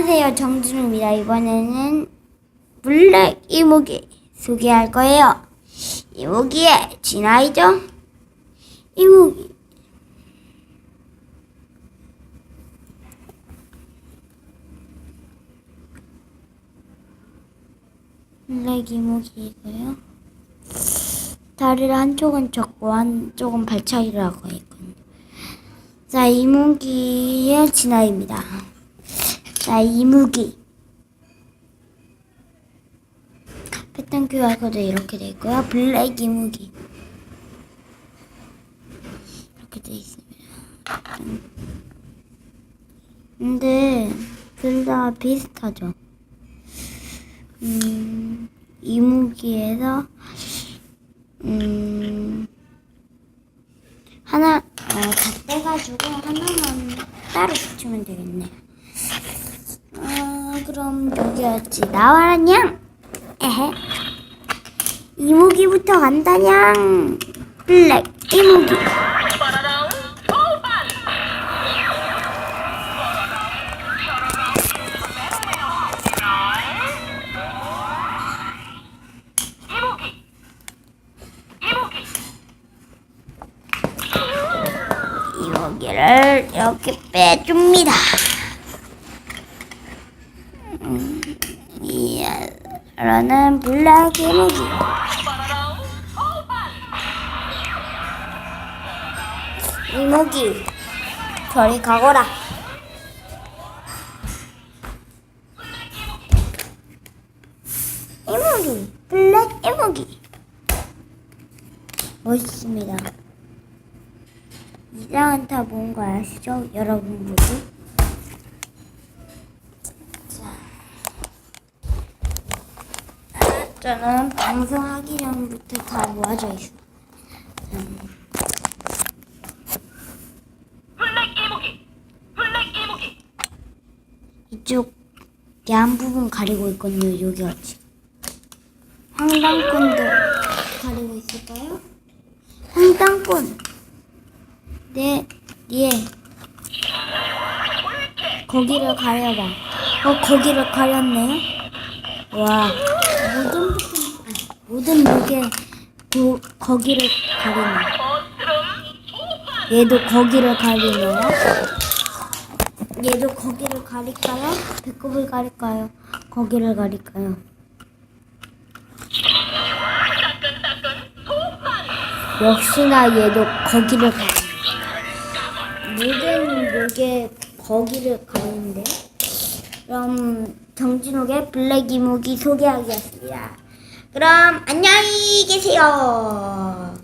안녕하세요 정준우입니다. 이번에는 블랙 이무기 소개할 거예요. 이무기의 진아이죠? 이무기. 블랙 이무기이고요. 다리를 한쪽은 접고 한쪽은 하고 있군요. 자 이무기의 진아입니다 자, 이무기. 패턴 QR코드 이렇게 돼 있고요. 블랙 이무기. 이렇게 돼 있습니다. 근데, 둘 다 비슷하죠? 음, 이무기에서, 음, 하나, 어, 다 떼가지고 하나만 따로 붙이면 되겠네요. 아, 그럼 여기였지. 나와라, 냥! 에헤. 이무기부터 간다냥! 블랙, 이무기. 이무기를 이렇게 빼줍니다. 이라는 블랙 이무기. 이무기, 저리 가거라. 이무기, 블랙 이무기. 멋있습니다. 이상한 타 뭔가 아시죠? 여러분 모두? 저는 방송하기 전부터 다 모아져 있어. 블랙 이무기 블랙 이무기 이쪽 양 부분 가리고 있거든요. 여기 어찌. 황당권도 가리고 있을까요? 황당권. 네, 예. 거기를 가려봐. 어, 거기를 가렸네. 와, 모든 부분, 아니, 모든 무게 고, 거기를 가리네. 얘도 거기를 가리네요. 얘도 거기를 가릴까요? 배꼽을 가릴까요? 거기를 가릴까요? 역시나 얘도 거기를 가린다. 모든 목에 거기를 가리는데 그럼 정진욱의 블랙 이무기 소개하겠습니다. 그럼 안녕히 계세요.